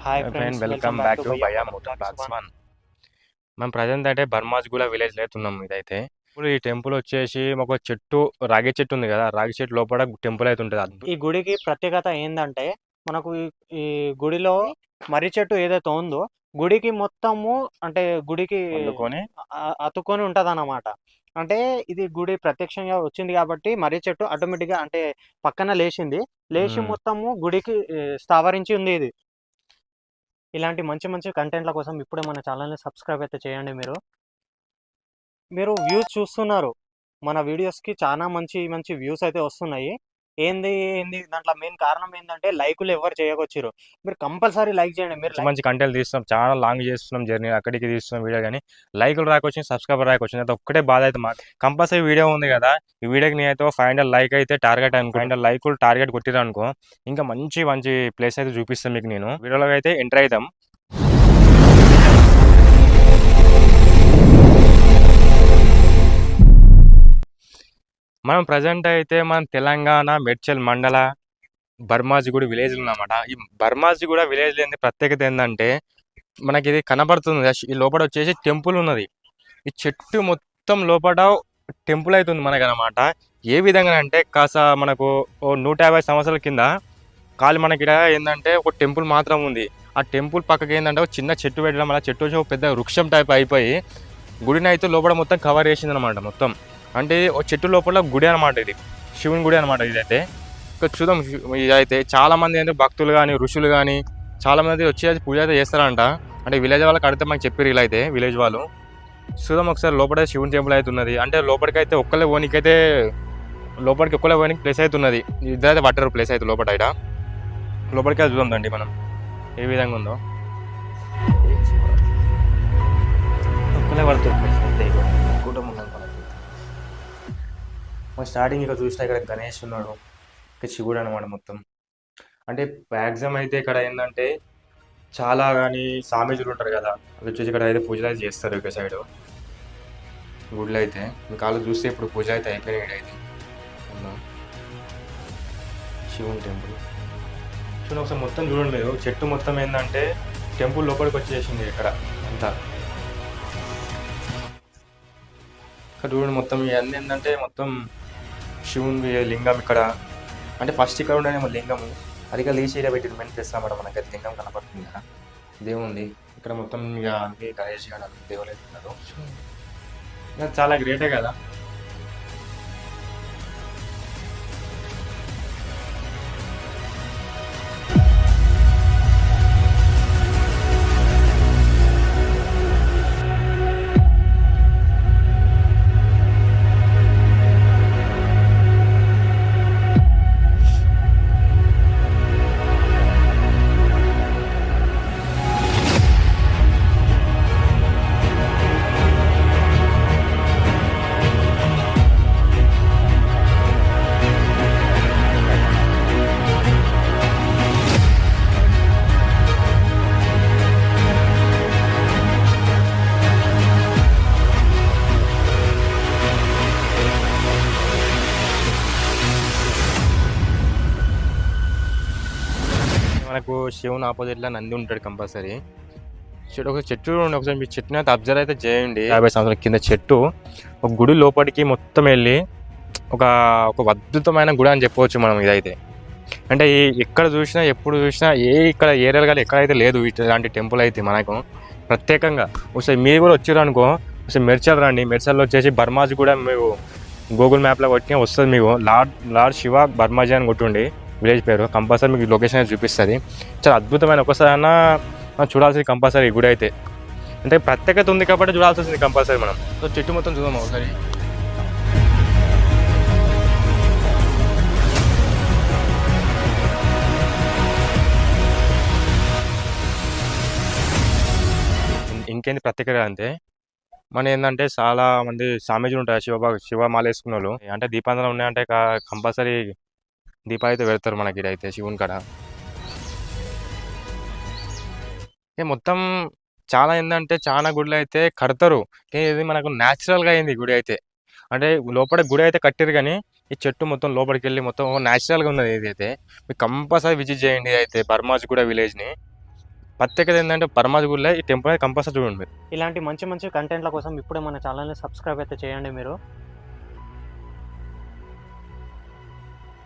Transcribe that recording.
Hi friend friends welcome back to Bhaya motor blogs one మనం present అంటే బర్మాజ్ కూడా విలేజ్ లేతున్నాం ఇదైతే. ఇప్పుడు ఈ టెంపుల్ వచ్చేసి ఒక చెట్టు రాగి చెట్టు ఉంది కదా రాగి చెట్టు లోపల టెంపుల్ అయితే ఉంటుంది. ఈ గుడికి ప్రత్యేకత ఏంటంటే మనకు ఈ- గుడిలో మర్రి చెట్టు ఏదైతే ఉందో గుడికి మొత్తము అంటే గుడికి అతుక్కొని ఉంటది అన్నమాట అంటే ఇది గుడి ప్రత్యక్షంగా వచ్చింది కాబట్టి మర్రి చెట్టు ఆటోమేటిక్గా అంటే పక్కన లేచింది. లేచి. మొత్తము గుడికి స్థావరించి ఉంది ఇది. ఇలాంటి మంచి మంచి కంటెంట్ల కోసం ఇప్పుడే మన ఛానల్ని సబ్స్క్రైబ్ అయితే చేయండి మీరు. మీరు వ్యూస్ చూస్తున్నారు. మన వీడియోస్కి చాలా మంచి మంచి వ్యూస్ అయితే వస్తున్నాయి. ఏంది ఏంది దాంట్లో మెయిన్ కారణం ఏంటంటే లైకులు ఎవరు చేయకొచ్చారు మీరు కంపల్సరీ లైక్ చేయండి మీరు మంచి కంటెంట్ తీస్తున్నాం చాలా లాంగ్ చేస్తున్నాం జర్నీ అక్కడికి తీస్తున్నాం వీడియో కానీ లైకులు రాకొచ్చింది సబ్స్క్రైబర్ రాకొచ్చింది అయితే ఒక్కటే బాధ అయితే మాకు కంపల్సరీ వీడియో ఉంది కదా ఈ వీడియోకి నేనైతే ఫైవ్ హండ్రెడ్ లైక్ అయితే టార్గెట్ అనుకో ఫైవ్ హండ్రెడ్ లైకులు టార్గెట్ కొట్టిరు అనుకో ఇంకా మంచి మంచి ప్లేస్ అయితే చూపిస్తాను మీకు నేను. వీడియోలో అయితే ఎంటర్ అవుతాం మనం ప్రజెంట్ అయితే మనం తెలంగాణ మెడ్చల్ మండల బర్మాజిగూడ విలేజ్ ఉన్నమాట. ఈ బర్మాజిగూడ విలేజ్ లేని ప్రత్యేకత ఏంటంటే మనకి ఇది కనబడుతుంది ఈ లోపల వచ్చేసి టెంపుల్ ఉన్నది. ఈ చెట్టు మొత్తం లోపల టెంపుల్ అవుతుంది మనకి అనమాట ఏ విధంగా అంటే కాస్త మనకు ఓ నూట యాభై సంవత్సరాల కింద కాలి మనకి ఏంటంటే ఒక టెంపుల్ మాత్రం ఉంది. ఆ టెంపుల్ పక్కకి ఏంటంటే ఒక చిన్న చెట్టు పెట్టడం వల్ల చెట్టు వచ్చి ఒక పెద్ద వృక్షం టైప్ అయిపోయి గుడిని అయితే లోపల మొత్తం కవర్ చేసింది అనమాట మొత్తం. అంటే ఒక చెట్టు లోపల గుడి అనమాట ఇది. శివుని గుడి అనమాట ఇదైతే. ఇక్కడ చూద్దాం ఇదైతే చాలామంది అయితే ఏంటంటే భక్తులు కానీ ఋషులు కానీ చాలామంది వచ్చి అది పూజ అయితే చేస్తారంట. అంటే విలేజ్ వాళ్ళకి అడిగితే మాకు చెప్పారు ఇలా అయితే విలేజ్ వాళ్ళు. చూద్దాం ఒకసారి లోపల శివుని టెంపుల్ అయితే ఉన్నది. అంటే లోపలికి అయితే ఒక్కలే పోనీకైతే లోపలికి ఒక్కలే పోనీకి ప్లేస్ అయితే ఉన్నది. ఇద్దరైతే పట్టరు ప్లేస్ అయితే లోపల ఇక్కడ లోపలికి అయితే చూద్దాం మనం. ఏ విధంగా ఉందో. ఒక్కలే పడుతుంది మనం స్టార్టింగ్ ఇక్కడ చూసినా ఇక్కడ గణేష్ ఉన్నాడు. ఇక శివుడు అనమాట మొత్తం. అంటే మ్యాక్సిమం అయితే ఇక్కడ ఏంటంటే చాలా కానీ సామీజులు ఉంటారు కదా అవి వచ్చేసి ఇక్కడ అయితే పూజలు అయితే చేస్తారు ఒక సైడ్ గుడ్లు అయితే ఇంకా కాళ్ళు చూస్తే ఇప్పుడు పూజ అయితే అయిపోయినాయి అయితే. అవునా? శివుని టెంపుల్ చూడండి ఒకసారి మొత్తం చూడండి మీరు. చెట్టు మొత్తం ఏంటంటే టెంపుల్ లోపలికి వచ్చేసింది ఇక్కడ అంతా. ఇక్కడ చూడండి మొత్తం ఇవన్నీ ఏంటంటే మొత్తం శివుని లింగం ఇక్కడ అంటే ఫస్ట్ ఇక్కడ ఉండేమో లింగము. అది ఇక్కడ లేచి ఏరియా పెట్టింది మెయిన్ ప్లేస్ అన్నమాట మనకి లింగం కనపడుతుంది కదా. దేవుంది. ఇక్కడ మొత్తం ఇక అన్ని గణేష్ గారు అయితే ఉన్నారు. చాలా గ్రేటే కదా. మనకు శివుని ఆపోజిట్లో నంది ఉంటాడు కంపల్సరీ. చెట్టు ఒక చెట్టు ఒకసారి మీ చెట్టుని అయితే అబ్జర్వ్ అయితే చేయండి. యాభై సంవత్సరాల కింద చెట్టు. ఒక గుడి లోపలికి మొత్తం వెళ్ళి ఒక ఒక అద్భుతమైన గుడి అని చెప్పవచ్చు మనం ఇదైతే. అంటే ఈ ఎక్కడ చూసినా ఎప్పుడు చూసినా ఏ ఇక్కడ ఏరియాలు కానీ ఎక్కడైతే లేదు ఇటు- ఇలాంటి టెంపుల్ అయితే మనకు ప్రత్యేకంగా. ఒకసారి మీరు కూడా వచ్చారు అనుకో ఒకసారి మెర్చల్ రండి. మెర్చల్లో వచ్చేసి బర్మాజ్ కూడా మీకు గూగుల్ మ్యాప్లో కొట్టిన వస్తుంది మీకు. లార్డ్ లార్డ్ శివ బర్మాజీ అని కొట్టుండి. విలేజ్ పేరు. కంపల్సరీ మీకు లొకేషన్ అయితే చూపిస్తుంది. చాలా అద్భుతమైన ఒకసారి అన్న చూడాల్సింది కంపల్సరీ గుడి అయితే. అంటే ప్రత్యేకత ఉంది కాబట్టి చూడాల్సింది కంపల్సరీ మనం. సో చెట్టు మొత్తం చూద్దాం ఒకసారి. ఇంకేంది ప్రత్యేకత అంటే మన ఏంటంటే చాలా మంది స్వామీజీలు ఉంటారు. శివ శివ మాల వేసుకున్న వాళ్ళు అంటే దీపాంతరం ఉన్నాయంటే కంపల్సరీ దీపాలు అయితే పెడతారు మనకి ఇడైతే శివుని కాడ. ఏ మొత్తం చాలా ఏంటంటే చాలా గుడులు అయితే కడతారు. కానీ ఇది మనకు న్యాచురల్గా అయింది గుడి అయితే. అంటే లోపల గుడి అయితే కట్టారు కానీ ఈ చెట్టు మొత్తం లోపలికి వెళ్ళి మొత్తం న్యాచురల్గా ఉన్నది ఇది అయితే. కంపల్సరీ విజిట్ చేయండి అయితే బర్మాజ్ కూడా విలేజ్ని ప్రత్యేకత ఏంటంటే బర్మాజ్గూడలో ఈ టెంపుల్ అయితే కంపల్సరీ చూడండి ఇలాంటి మంచి మంచి కంటెంట్ల కోసం ఇప్పుడే మన ఛానల్ని సబ్స్క్రైబ్ అయితే చేయండి మీరు.